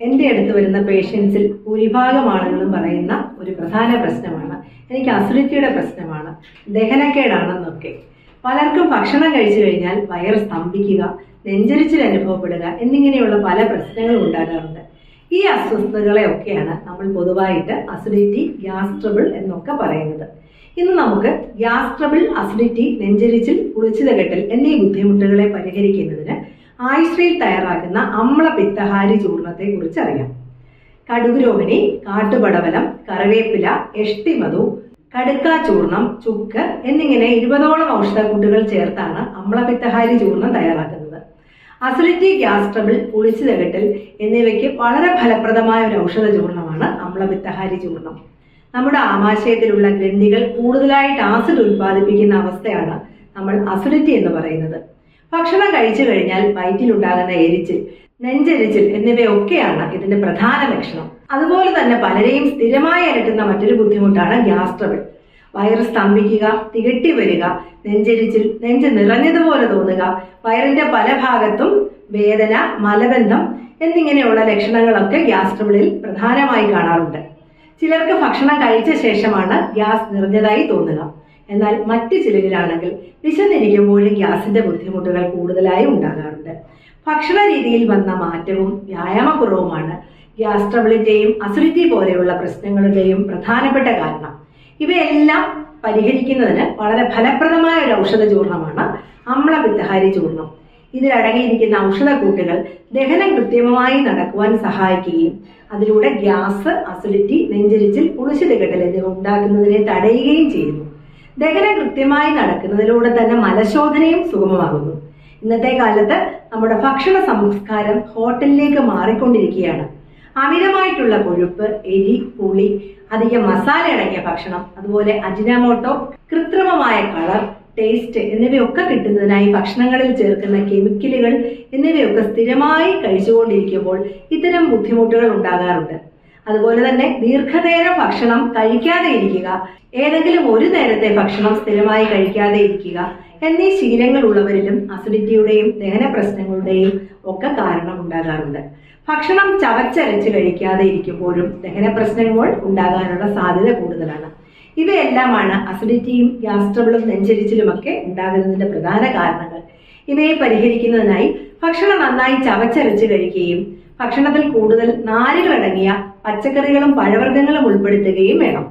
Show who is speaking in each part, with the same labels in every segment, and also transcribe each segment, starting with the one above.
Speaker 1: എന്റെ അടുത്ത് വരുന്ന പേഷ്യൻസിൽ ഭൂരിഭാഗമാണെന്നും പറയുന്ന ഒരു പ്രധാന പ്രശ്നമാണ്. എനിക്ക് അസിഡിറ്റിയുടെ പ്രശ്നമാണ്. ദഹനക്കേടാണെന്നൊക്കെ. പലർക്കും ഭക്ഷണം കഴിച്ചു കഴിഞ്ഞാൽ വയർ സ്തംഭിക്കുക നെഞ്ചരിച്ചിൽ അനുഭവപ്പെടുക എന്നിങ്ങനെയുള്ള പല പ്രശ്നങ്ങളും ഉണ്ടാകാറുണ്ട്. ഈ അസ്വസ്ഥതകളെ ഒക്കെയാണ് നമ്മൾ പൊതുവായിട്ട് അസിഡിറ്റി ഗ്യാസ് ട്രബിൾ എന്നൊക്കെ പറയുന്നത്. ഇന്ന് നമുക്ക് ഗ്യാസ് ട്രബിൾ അസിഡിറ്റി നെഞ്ചരിച്ചിൽ കുളിച്ചു തകട്ടൽ എന്നീ ബുദ്ധിമുട്ടുകളെ പരിഹരിക്കുന്നതിന് ആയുശ്രീയിൽ തയ്യാറാക്കുന്ന അമ്ല പിത്തഹാരി ചൂർണത്തെ കുറിച്ച് അറിയാം കടുകുരോഹിണി കാട്ടുപടവലം കറിവേപ്പില എഷ്ടിമതു കടുക്കാ ചൂർണം ചുക്ക് എന്നിങ്ങനെ ഇരുപതോളം ഔഷധക്കൂട്ടുകൾ ചേർത്താണ് അമ്ലപിത്തഹാരി ചൂർണം തയ്യാറാക്കുന്നത്. അസിഡിറ്റി ഗ്യാസ് ട്രബിൾ പുളിച്ചു തകട്ടൽ എന്നിവയ്ക്ക് വളരെ ഫലപ്രദമായ ഒരു ഔഷധ ചൂർണമാണ് അമ്ലപിത്തഹാരി ചൂർണം. നമ്മുടെ ആമാശയത്തിലുള്ള ഗ്രന്ഥികൾ കൂടുതലായിട്ട് ആസിഡ് ഉൽപ്പാദിപ്പിക്കുന്ന അവസ്ഥയാണ് നമ്മൾ അസിഡിറ്റി എന്ന് പറയുന്നത്. ഭക്ഷണം കഴിച്ചു കഴിഞ്ഞാൽ വയറ്റിലുണ്ടാകുന്ന എരിച്ചിൽ നെഞ്ചെരിച്ചിൽ എന്നിവയൊക്കെയാണ് ഇതിന്റെ പ്രധാന ലക്ഷണം. അതുപോലെ തന്നെ പലരെയും സ്ഥിരമായി അലട്ടുന്ന മറ്റൊരു ബുദ്ധിമുട്ടാണ് ഗ്യാസ്ട്രബിൾ. വയറ് സ്തംഭിക്കുക തികട്ടി വരിക നെഞ്ചെരിച്ചിൽ നെഞ്ച് നിറഞ്ഞതുപോലെ തോന്നുക വയറിന്റെ പല ഭാഗത്തും വേദന മലബന്ധം എന്നിങ്ങനെയുള്ള ലക്ഷണങ്ങളൊക്കെ ഗ്യാസ്ട്രബിളിൽ പ്രധാനമായി കാണാറുണ്ട്. ചിലർക്ക് ഭക്ഷണം കഴിച്ച ശേഷമാണ് ഗ്യാസ് നിറഞ്ഞതായി തോന്നുക. എന്നാൽ മറ്റു ചിലരിലാണെങ്കിൽ വിശന്നിരിക്കുമ്പോഴും ഗ്യാസിന്റെ ബുദ്ധിമുട്ടുകൾ കൂടുതലായി ഉണ്ടാകാറുണ്ട്. ഭക്ഷണ രീതിയിൽ വന്ന മാറ്റവും വ്യായാമക്കുറവുമാണ് ഗ്യാസ് ട്രബിളിന്റെയും അസിഡിറ്റി പോലെയുള്ള പ്രശ്നങ്ങളുടെയും പ്രധാനപ്പെട്ട കാരണം. ഇവയെല്ലാം പരിഹരിക്കുന്നതിന് വളരെ ഫലപ്രദമായ ഒരു ഔഷധ ചൂർണമാണ് അമ്ലപിത്തഹാരി ചൂർണം. ഇതിലടങ്ങിയിരിക്കുന്ന ഔഷധക്കൂട്ടുകൾ ദഹനം കൃത്യമായി നടക്കുവാൻ സഹായിക്കുകയും അതിലൂടെ ഗ്യാസ് അസിഡിറ്റി നെഞ്ചരിച്ചിൽ പുളിശിതകെട്ടൽ എന്നിവ ഉണ്ടാക്കുന്നതിനെ തടയുകയും ചെയ്യുന്നു. ദഹനം കൃത്യമായി നടക്കുന്നതിലൂടെ തന്നെ മലശോധനയും സുഗമമാകുന്നു. ഇന്നത്തെ കാലത്ത് നമ്മുടെ ഭക്ഷണ സംസ്കാരം ഹോട്ടലിലേക്ക് മാറിക്കൊണ്ടിരിക്കുകയാണ്. അമിതമായിട്ടുള്ള കൊഴുപ്പ് എരി പുളി അധികം മസാല അടങ്ങിയ ഭക്ഷണം അതുപോലെ അജിനമോട്ടോ കൃത്രിമമായ കളർ ടേസ്റ്റ് എന്നിവയൊക്കെ കിട്ടുന്നതിനായി ഭക്ഷണങ്ങളിൽ ചേർക്കുന്ന കെമിക്കലുകൾ എന്നിവയൊക്കെ സ്ഥിരമായി കഴിച്ചുകൊണ്ടിരിക്കുമ്പോൾ ഇത്തരം ബുദ്ധിമുട്ടുകൾ ഉണ്ടാകാറുണ്ട്. അതുപോലെ തന്നെ ദീർഘനേരം ഭക്ഷണം കഴിക്കാതെ ഇരിക്കുക ഏതെങ്കിലും ഒരു നേരത്തെ ഭക്ഷണം സ്ഥിരമായി കഴിക്കാതെ ഇരിക്കുക എന്നീ ശീലങ്ങൾ ഉള്ളവരിലും അസിഡിറ്റിയുടെയും ദഹന പ്രശ്നങ്ങളുടെയും ഒക്കെ കാരണം ഉണ്ടാകാറുണ്ട്. ഭക്ഷണം ചവച്ചരച്ച് കഴിക്കാതെ ഇരിക്കുമ്പോഴും ദഹന പ്രശ്നങ്ങൾ ഉണ്ടാകാനുള്ള സാധ്യത കൂടുതലാണ്. ഇവയെല്ലാമാണ് അസിഡിറ്റിയും ഗ്യാസ് ട്രബിളും നെഞ്ചരിച്ചിലുമൊക്കെ ഉണ്ടാകുന്നതിന്റെ പ്രധാന കാരണങ്ങൾ. ഇവയെ പരിഹരിക്കുന്നതിനായി ഭക്ഷണം നന്നായി ചവച്ചരച്ച് കഴിക്കുകയും ഭക്ഷണത്തിൽ കൂടുതൽ നാരുകളടങ്ങിയ പച്ചക്കറികളും പഴവർഗങ്ങളും ഉൾപ്പെടുത്തുകയും വേണം.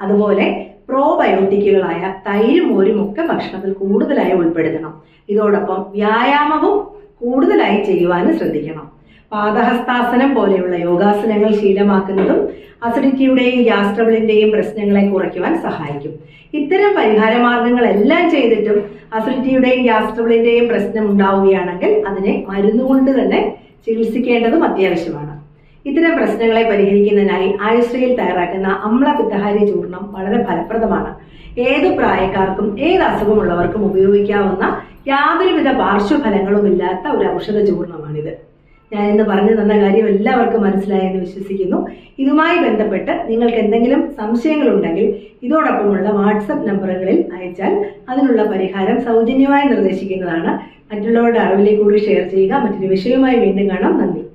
Speaker 1: അതുപോലെ പ്രോബയോട്ടിക്കുകളായ തൈരും മോരും ഒക്കെ ഭക്ഷണത്തിൽ കൂടുതലായി ഉൾപ്പെടുത്തണം. ഇതോടൊപ്പം വ്യായാമവും കൂടുതലായി ചെയ്യുവാനും ശ്രദ്ധിക്കണം. പാദഹസ്താസനം പോലെയുള്ള യോഗാസനങ്ങൾ ശീലമാക്കുന്നതും അസിഡിറ്റിയുടെയും ഗ്യാസ് ട്രബിളിന്റെയും പ്രശ്നങ്ങളെ കുറയ്ക്കുവാൻ സഹായിക്കും. ഇത്തരം പരിഹാര മാർഗങ്ങളെല്ലാം ചെയ്തിട്ടും അസിഡിറ്റിയുടെയും ഗ്യാസ് ട്രബിളിന്റെയും പ്രശ്നം ഉണ്ടാവുകയാണെങ്കിൽ അതിനെ മരുന്നുകൊണ്ട് തന്നെ ചികിത്സിക്കേണ്ടതും അത്യാവശ്യമാണ്. ഇത്തരം പ്രശ്നങ്ങളെ പരിഹരിക്കുന്നതിനായി ആയുശ്രീയിൽ തയ്യാറാക്കുന്ന അമ്ല പിത്തഹാരി ചൂർണം വളരെ ഫലപ്രദമാണ്. ഏത് പ്രായക്കാർക്കും ഏത് അസുഖമുള്ളവർക്കും ഉപയോഗിക്കാവുന്ന യാതൊരുവിധ പാർശ്വഫലങ്ങളുമില്ലാത്ത ഒരു ഔഷധ ചൂർണമാണിത് ഞാൻ ഇന്ന് പറഞ്ഞു തന്ന കാര്യം എല്ലാവർക്കും മനസ്സിലായെന്ന് വിശ്വസിക്കുന്നു. ഇതുമായി ബന്ധപ്പെട്ട് നിങ്ങൾക്ക് എന്തെങ്കിലും സംശയങ്ങളുണ്ടെങ്കിൽ ഇതോടൊപ്പമുള്ള വാട്സപ്പ് നമ്പറുകളിൽ അയച്ചാൽ അതിനുള്ള പരിഹാരം സൗജന്യമായി നിർദ്ദേശിക്കുന്നതാണ്. മറ്റുള്ളവരുടെ അറിവിലേക്ക് കൂടി ഷെയർ ചെയ്യുക. മറ്റൊരു വിഷയവുമായി വീണ്ടും കാണാം. നന്ദി.